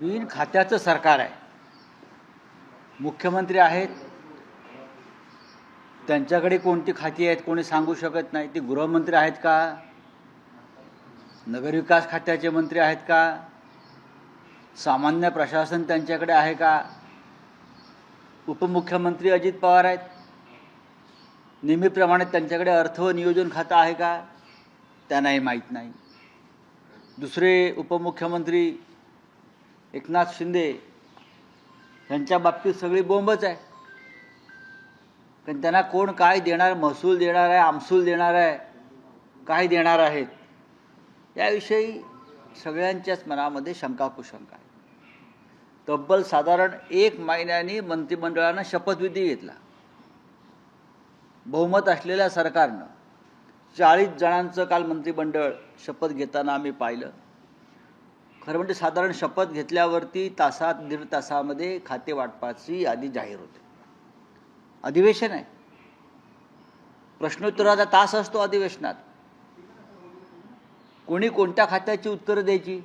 बिन खात्याचं सरकार आहे. मुख्यमंत्री आहेत. त्यांच्याकडे कोणती खाती आहेत कोणी सांगू शकत नाही. ते गृहमंत्री आहेत का? नगरविकास खात्याचे मंत्री आहेत का? सामान्य प्रशासन त्यांच्याकडे आहे का? उपमुख्यमंत्री अजित पवार आहेत. नेहमीप्रमाणे त्यांच्याकडे अर्थ व नियोजन खातं आहे का? त्यांनाही माहीत नाही. दुसरे उपमुख्यमंत्री एकनाथ शिंदे यांच्या बाबतीत सगळी बोंबच आहे. कारण त्यांना कोण काय देणार महसूल देणार आहे आमसूल देणार आहे काय देणार आहेत याविषयी सगळ्यांच्याच मनामध्ये शंका कुशंका आहे. तब्बल साधारण एक महिन्याने मंत्रिमंडळानं शपथविधी घेतला. बहुमत असलेल्या सरकारनं चाळीस जणांचं काल मंत्रिमंडळ शपथ घेताना आम्ही पाहिलं. खरं म्हणजे साधारण शपथ घेतल्यावरती तासात दीड तासामध्ये खाते वाटपाची यादी जाहीर होते. अधिवेशन आहे. प्रश्नोत्तराचा तास असतो अधिवेशनात. कोणी कोणत्या खात्याची उत्तरं द्यायची?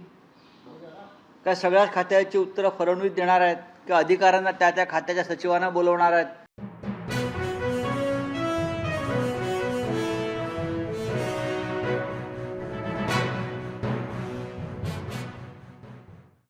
काय सगळ्याच खात्याची उत्तरं फडणवीस देणार आहेत? का अधिकाऱ्यांना त्या त्या खात्याच्या सचिवांना बोलवणार आहेत?